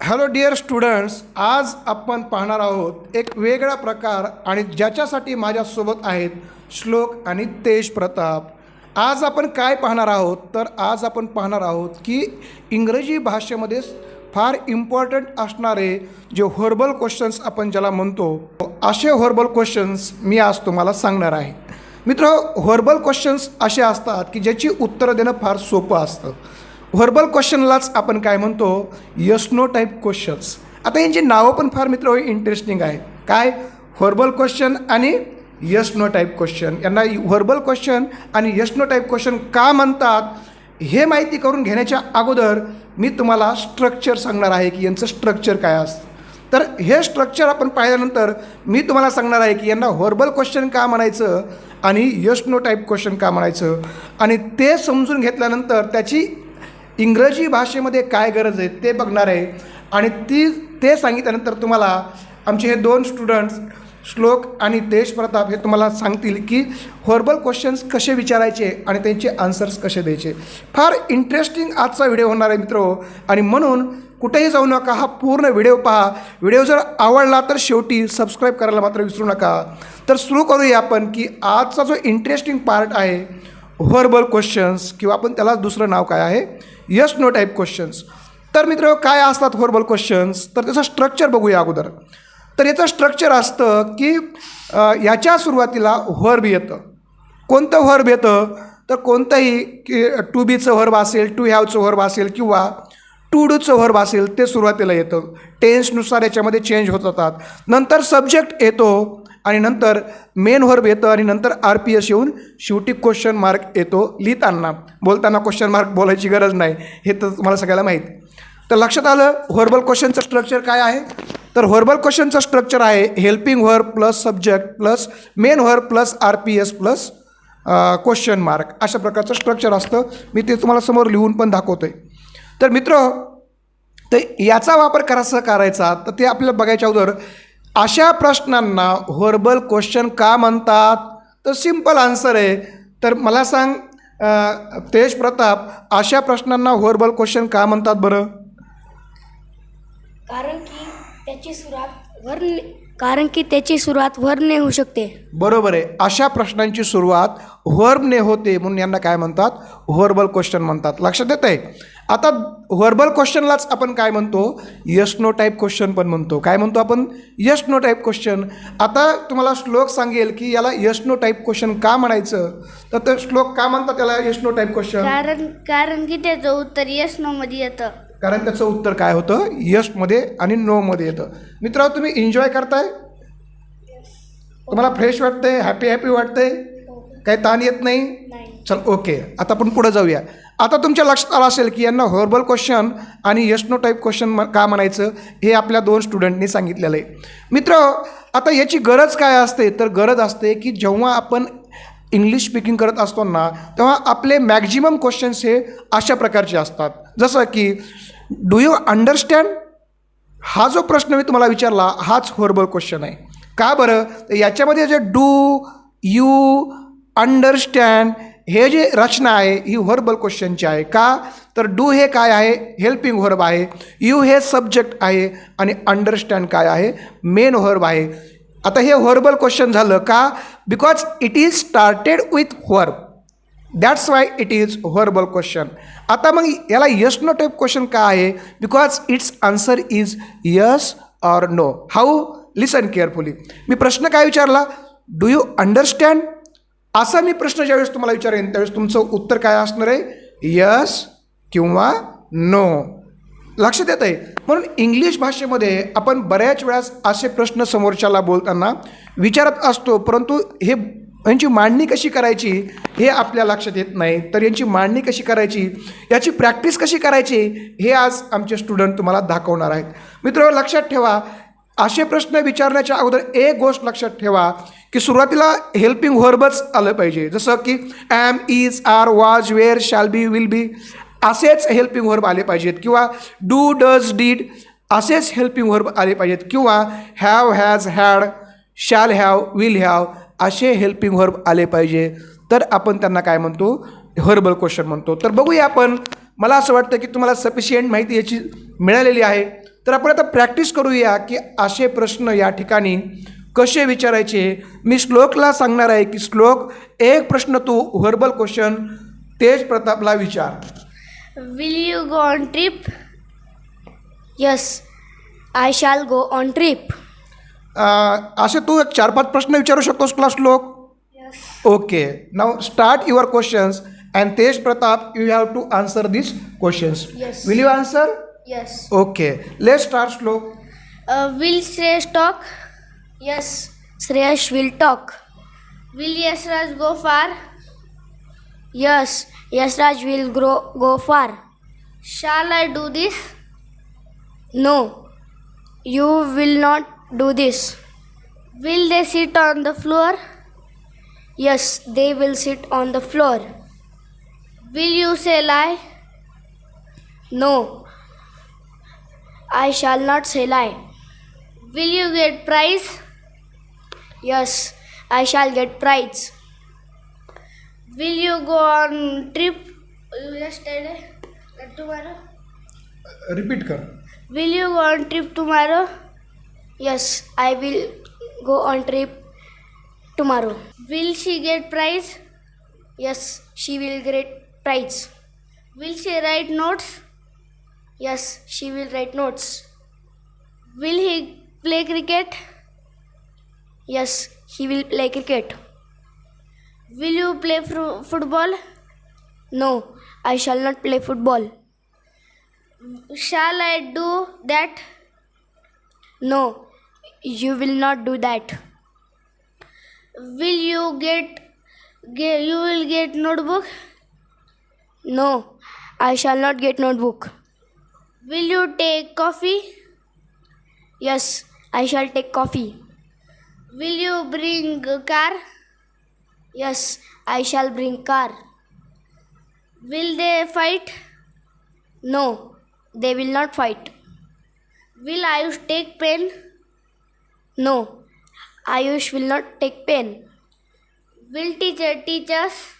Hello dear students आज आपण पाहणार आहोत एक वेगळा प्रकार आणि ज्याच्यासाठी माझ्यासोबत आहेत श्लोक आणि तेज प्रताप. आज आपण काय पाहणार आहोत? तर आज आपण पाहणार आहोत की इंग्रजी भाषेमध्ये फार इम्पॉर्टंट असणारे जे हॉर्बल क्वेश्चन्स आपण ज्याला म्हणतो असे हॉर्बल क्वेश्चन्स मी आज तुम्हाला सांगणार आहे. मित्र हॉर्बल क्वेश्चन्स असे असतात की ज्याची उत्तरं देणं फार सोपं असतं. व्हर्बल क्वेश्चनलाच आपण काय म्हणतो? यस नो टाईप क्वेश्चन्स आता यांची नावं पण फार मित्र हो, इंटरेस्टिंग आहेत. काय? व्हर्बल क्वेश्चन आणि यस नो टाईप क्वेश्चन यांना व्हर्बल क्वेश्चन आणि यस नो टाईप क्वेश्चन का म्हणतात? हे माहिती करून घेण्याच्या अगोदर मी तुम्हाला स्ट्रक्चर सांगणार आहे की यांचं स्ट्रक्चर काय असतं तर हे स्ट्रक्चर आपण पाहिल्यानंतर मी तुम्हाला सांगणार आहे की यांना व्हर्बल क्वेश्चन का म्हणायचं आणि यश नो टाईप क्वेश्चन का म्हणायचं? आणि ते समजून घेतल्यानंतर त्याची इंग्रजी भाषेमध्ये काय गरज आहे ते बघणार आहे. आणि ती ते सांगितल्यानंतर तुम्हाला आमचे हे दोन स्टुडंट्स श्लोक आणि देश प्रताप हे तुम्हाला सांगतील की हॉर्बल क्वेश्चन्स कसे विचारायचे आणि त्यांचे आन्सर्स कसे द्यायचे. फार इंटरेस्टिंग आजचा व्हिडिओ होणार आहे मित्र. आणि म्हणून कुठेही जाऊ नका हा पूर्ण व्हिडिओ पहा. व्हिडिओ जर आवडला तर शेवटी सबस्क्राईब करायला मात्र विसरू नका. तर सुरू करूया आपण की आजचा जो इंटरेस्टिंग पार्ट आहे व्हर्बल क्वेश्चन्स किंवा आपण त्याला दुसरं नाव काय आहे? यस नो टाईप क्वेश्चन्स तर मित्र काय असतात व्हर्बल क्वेश्चन्स तर त्याचं स्ट्रक्चर बघूया अगोदर. तर याचं स्ट्रक्चर असतं की याच्या सुरुवातीला व्हर्ब येतं. कोणतं व्हर्ब येतं? तर कोणतंही की टू बीचं व्हर्ब असेल टू हॅवचं व्हर्ब असेल किंवा टू डूचं व्हर्ब असेल ते सुरुवातीला येतं. टेन्सनुसार याच्यामध्ये चेंज होत जातात. नंतर सब्जेक्ट येतो. आणि नंतर मेन व्हर्ब येतं आणि नंतर आर पी एस येऊन शेवटी क्वेश्चन मार्क येतो लिहिताना. बोलताना क्वेश्चन मार्क बोलायची गरज नाही. हे तर तुम्हाला सगळ्याला माहीत. तर लक्षात आलं व्हर्बल क्वेश्चनचं स्ट्रक्चर काय आहे? तर व्हर्बल क्वेश्चनचं स्ट्रक्चर आहे helping verb plus subject plus main verb plus R P S plus question mark अशा प्रकारचं स्ट्रक्चर असतं. मी ते तुम्हाला समोर लिहून पण दाखवतो आहे तर मित्र तर याचा वापर करासा करायचा? तर ते आपल्याला बघायच्या अगोदर अशा प्रश्नांना व्हर्बल क्वेश्चन का म्हणतात? तर सिंपल आन्सर आहे. तर मला सांग तेज प्रताप अशा प्रश्नांना व्हर्बल क्वेश्चन का म्हणतात बरं? कारण की त्याची सुरुवात वरने कारण की त्याची सुरुवात वरने होऊ शकते. बरोबर आहे. अशा प्रश्नांची सुरुवात व्हर्बने होते म्हणून यांना काय म्हणतात? व्हर्बल क्वेश्चन म्हणतात. लक्षात येत आहे आता व्हर्बल क्वेश्चनलाच आपण काय म्हणतो? यस नो टाईप क्वेश्चन पण म्हणतो. काय म्हणतो आपण? यस नो टाईप क्वेश्चन आता तुम्हाला श्लोक सांगेल की याला यस नो टाईप क्वेश्चन का म्हणायचं? तर ते श्लोक का म्हणतात त्याला यस नो टाईप क्वेश्चन कारण कारण की त्याचं उत्तर यस नो मध्ये येतं. कारण त्याचं उत्तर काय होतं? यसमध्ये आणि नोमध्ये येतं. मित्र तुम्ही एन्जॉय करताय? तुम्हाला फ्रेश वाटतंय? हॅपी हॅपी वाटतंय? काही ताण येत नाही? चल ओके आता आपण पुढे जाऊया. आता तुमच्या लक्षात आलं असेल की यांना हर्बल क्वेश्चन आणि यशनो टाईप क्वेश्चन म का म्हणायचं? हे आपल्या दोन स्टुडंटनी सांगितलेलं आहे. मित्र आता याची गरज काय असते? तर गरज असते की जेव्हा आपण इंग्लिश स्पीकिंग करत असतो ना तेव्हा आपले मॅक्झिमम क्वेश्चन्स हे अशा प्रकारचे असतात. जसं की डू यू अंडरस्टँड हा जो प्रश्न मी तुम्हाला विचारला हाच हर्बल क्वेश्चन आहे. का बरं? याच्यामध्ये जे डू यू अंडरस्टँड हे जे रचना आहे ही व्हर्बल क्वेश्चनची आहे. का? तर डू हे काय आहे? हेल्पिंग व्हर्ब आहे. यू हे सब्जेक्ट आहे आणि अंडरस्टँड काय आहे? मेन व्हर्ब आहे. आता हे व्हर्बल क्वेश्चन झालं का? Because it is started with verb that's why it is verbal question आता मग याला यस नो टाईप क्वेश्चन का आहे? Because it's answer is yes or no how listen carefully मी प्रश्न काय विचारला? डू यू अंडरस्टँड असा मी प्रश्न ज्यावेळेस तुम्हाला विचारेन त्यावेळेस तुमचं उत्तर काय असणार आहे? यस किंवा नो लक्षात येत आहे म्हणून इंग्लिश भाषेमध्ये आपण बऱ्याच वेळास असे प्रश्न समोरच्याला बोलताना विचारत असतो परंतु हे यांची मांडणी कशी करायची हे आपल्या लक्षात येत नाही. तर यांची मांडणी कशी करायची? याची प्रॅक्टिस कशी करायची? हे आज आमचे स्टुडंट तुम्हाला दाखवणार आहेत. मित्र लक्षात ठेवा असे प्रश्न विचारण्याच्या अगोदर एक गोष्ट लक्षात ठेवा की सुरुवातीला हेल्पिंग व्हर्बच आलं पाहिजे. जसं की am is are was were shall be will be असेच हेल्पिंग व्हर्ब आले पाहिजेत. किंवा डू डज डीड असेच हेल्पिंग व्हर्ब आले पाहिजेत. किंवा have has had shall have will have असे हेल्पिंग व्हर्ब आले पाहिजे. तर आपण त्यांना काय म्हणतो? हर्बल क्वेश्चन म्हणतो. तर बघूया आपण. मला असं वाटतं की तुम्हाला सफिशियंट माहिती याची मिळालेली आहे. तर आपण आता प्रॅक्टिस करूया की असे प्रश्न या ठिकाणी कसे विचारायचे मी श्लोकला सांगणार आहे की श्लोक एक प्रश्न तू व्हर्बल क्वेश्चन तेज प्रतापला विचार you go on trip? Yes, I shall go on trip. अं, असे तू एक चार पाच प्रश्न विचारू शकतोस class Shlok. Okay now start your questions and Tej Pratap you have to answer this questions. Will you answer Yes. Okay. Let's start slow. Uh, will Shreyas talk? Yes. Shreyas will talk. Will Yasraj go far? Yes. Yasraj will grow, go far. Shall I do this? No. You will not do this. Will they sit on the floor? Yes, they will sit on the floor. Will you say lie? No, I shall not say lie. Will you get prize? Yes, I shall get prize. Will you go on trip yesterday? Tomorrow? Repeat kar. Will you go on trip tomorrow? Yes, I will go on trip tomorrow. Will she get prize? Yes, she will get prize. Will she write notes? Yes, she will write notes. Will he play cricket? Yes, he will play cricket. Will you play fru- football? No, I shall not play football. Shall I do that? No, you will not do that. Will you get, get you will get notebook? No, I shall not get notebook. Will you take coffee? Yes, I shall take coffee. Will you bring a car? Yes, I shall bring car. Will they fight? No, they will not fight. Will Ayush take pen? No, Ayush will not take pen. Will teacher teach us?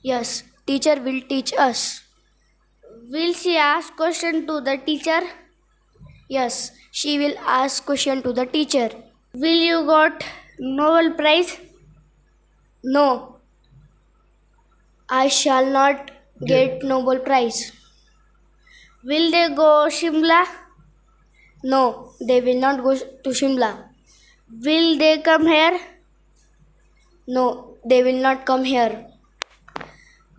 Yes, teacher will teach us. Will she ask question to the teacher? Yes, she will ask question to the teacher. Will you got Nobel Prize? No, I shall not get Nobel Prize. Will they go Shimla? No, they will not go to Shimla. Will they come here? No, they will not come here.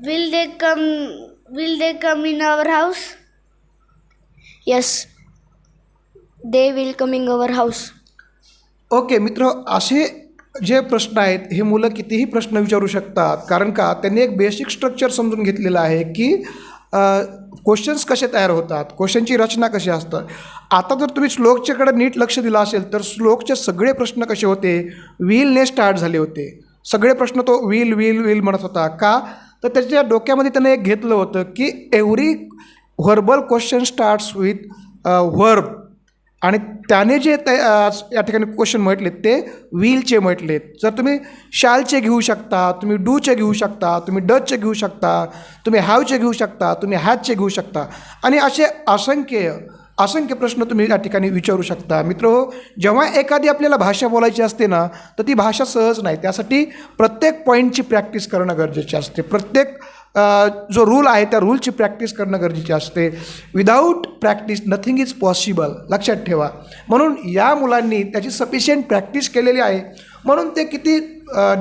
Will they come will they come in our house? Yes. They will come in our house. Okay मित्र असे जे प्रश्न आहेत हे मुलं कितीही प्रश्न विचारू शकतात. कारण का? त्यांनी एक बेसिक स्ट्रक्चर समजून घेतलेलं आहे की क्वेश्चन्स कसे तयार होतात? क्वेश्चनची रचना कशी असतात आता जर तुम्ही श्लोकच्याकडे नीट लक्ष दिलं असेल तर श्लोकचे सगळे प्रश्न कसे होते? विलने स्टार्ट झाले होते. सगळे प्रश्न तो व्हील विल विल म्हणत होता. का? तर त्याच्या डोक्यामध्ये त्यानं एक घेतलं होतं की every verbal question starts with verb आणि त्याने जे ते uh, या ठिकाणी क्वेश्चन म्हटलेत ते विलचे म्हटलेत जर तुम्ही शालचे घेऊ शकता तुम्ही डूचे घेऊ शकता तुम्ही डचचे घेऊ शकता तुम्ही हॅवचे घेऊ शकता तुम्ही हॅचचे घेऊ शकता. आणि असे असंख्य असंख्य प्रश्न तुम्ही या ठिकाणी विचारू शकता. मित्र हो जेव्हा एखादी आपल्याला भाषा बोलायची असते ना तर ती भाषा सहज नाही. त्यासाठी प्रत्येक पॉईंटची प्रॅक्टिस करणं गरजेचे असते. प्रत्येक जो रूल आहे त्या रूलची प्रॅक्टिस करणं गरजेचे असते. Without practice nothing is possible लक्षात ठेवा. म्हणून या मुलांनी त्याची सफिशियंट प्रॅक्टिस केलेली आहे. म्हणून ते किती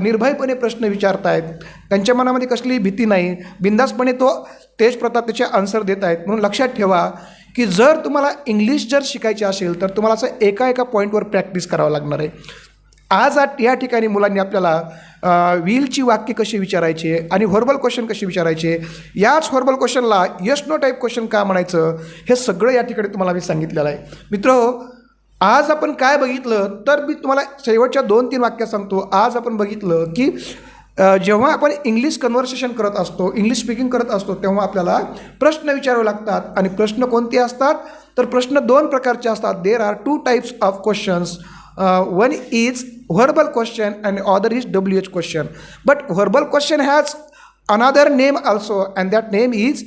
निर्भयपणे प्रश्न विचारत आहेत त्यांच्या मनामध्ये कसलीही भीती नाही. बिंदासपणे तो तेज प्रताप त्याचे आन्सर देत आहेत म्हणून लक्षात ठेवा की जर तुम्हाला इंग्लिश जर शिकायची असेल तर तुम्हाला असं एका एका पॉईंटवर प्रॅक्टिस करावं लागणार आहे. आज आज या ठिकाणी मुलांनी आपल्याला व्हीलची वाक्य कशी विचारायचे आणि व्हर्बल क्वेश्चन कसे विचारायचे याच व्हर्बल क्वेश्चनला यश नो टाईप क्वेश्चन का म्हणायचं हे सगळं या ठिकाणी तुम्हाला मी सांगितलेलं आहे. मित्र आज आपण काय बघितलं तर मी तुम्हाला शेवटच्या दोन तीन वाक्यात सांगतो. आज आपण बघितलं की जेव्हा आपण इंग्लिश कन्व्हर्सेशन करत असतो इंग्लिश स्पीकिंग करत असतो तेव्हा आपल्याला प्रश्न विचारावे लागतात. आणि प्रश्न कोणते असतात? तर प्रश्न दोन प्रकारचे असतात. There are two types of questions one is verbal question and other is W H question but verbal question has another name also and that name is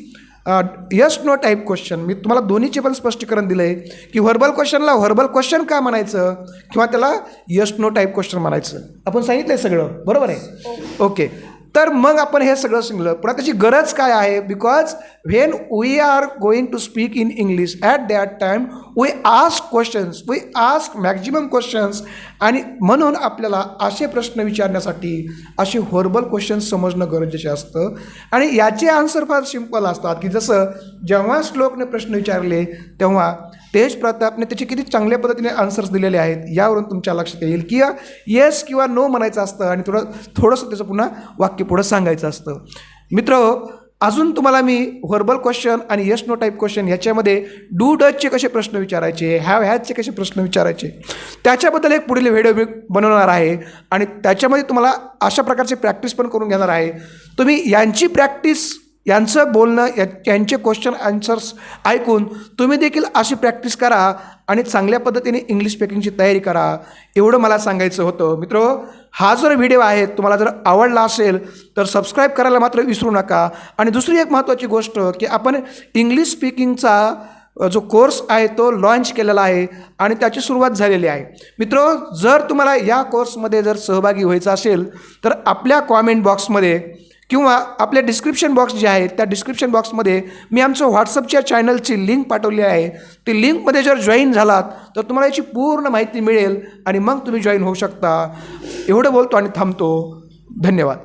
yes no type question मी तुम्हाला दोन्हीचे पण स्पष्टीकरण दिलं आहे की verbal क्वेश्चनला verbal question का म्हणायचं? किंवा त्याला यस नो टाईप क्वेश्चन म्हणायचं? आपण सांगितलं आहे सगळं. बरोबर आहे? ओके तर मग आपण हे सगळं सांगलं पुन्हा त्याची गरज काय आहे? Because when we are going to speak in English at that time we ask questions we ask maximum questions आणि म्हणून आपल्याला असे प्रश्न विचारण्यासाठी असे होर्बल क्वेश्चन्स समजणं गरजेचे असतं. आणि याचे आन्सर फार सिंपल असतात की जसं जेव्हा श्लोकने प्रश्न विचारले तेव्हा तेज प्रतापने त्याचे किती चांगल्या पद्धतीने आन्सर्स दिलेले आहेत यावरून तुमच्या लक्षात येईल की येस किंवा नो म्हणायचं असतं आणि थोडं थोडंसं त्याचं पुन्हा वाक्य पुढं सांगायचं असतं. मित्र अजून तुम्हाला मी व्हर्बल क्वेश्चन आणि यश नो टाईप क्वेश्चन ह्याच्यामध्ये डू डचचे कसे प्रश्न विचारायचे हॅव हॅजचे कसे प्रश्न विचारायचे त्याच्याबद्दल एक पुढील व्हिडिओ मी बनवणार आहे. आणि त्याच्यामध्ये तुम्हाला अशा प्रकारची प्रॅक्टिस पण करून घेणार आहे. तुम्ही यांची प्रॅक्टिस यांचं बोलणं या यांचे क्वेश्चन आन्सर्स ऐकून तुम्ही देखील अशी प्रॅक्टिस करा आणि चांगल्या पद्धतीने इंग्लिश स्पीकिंगची तयारी करा. एवढं मला सांगायचं होतं. मित्र हा जर व्हिडिओ आहे तुम्हाला जर आवडला असेल तर सबस्क्राईब करायला मात्र विसरू नका. आणि दुसरी एक महत्त्वाची गोष्ट की आपण इंग्लिश स्पीकिंगचा जो कोर्स आहे तो लॉन्च केलेला आहे आणि त्याची सुरुवात झालेली आहे. मित्र जर तुम्हाला या कोर्समध्ये जर सहभागी व्हायचं असेल तर आपल्या कॉमेंट बॉक्समध्ये किंवा आपल्या डिस्क्रिप्शन बॉक्स जे आहे त्या डिस्क्रिप्शन बॉक्समध्ये मी आमचं व्हॉट्सअपच्या चॅनलची लिंक पाठवली आहे. ती लिंकमध्ये जर जॉईन झालात तर तुम्हाला याची पूर्ण माहिती मिळेल आणि मग तुम्ही जॉईन होऊ शकता. एवढं बोलतो आणि थांबतो. धन्यवाद.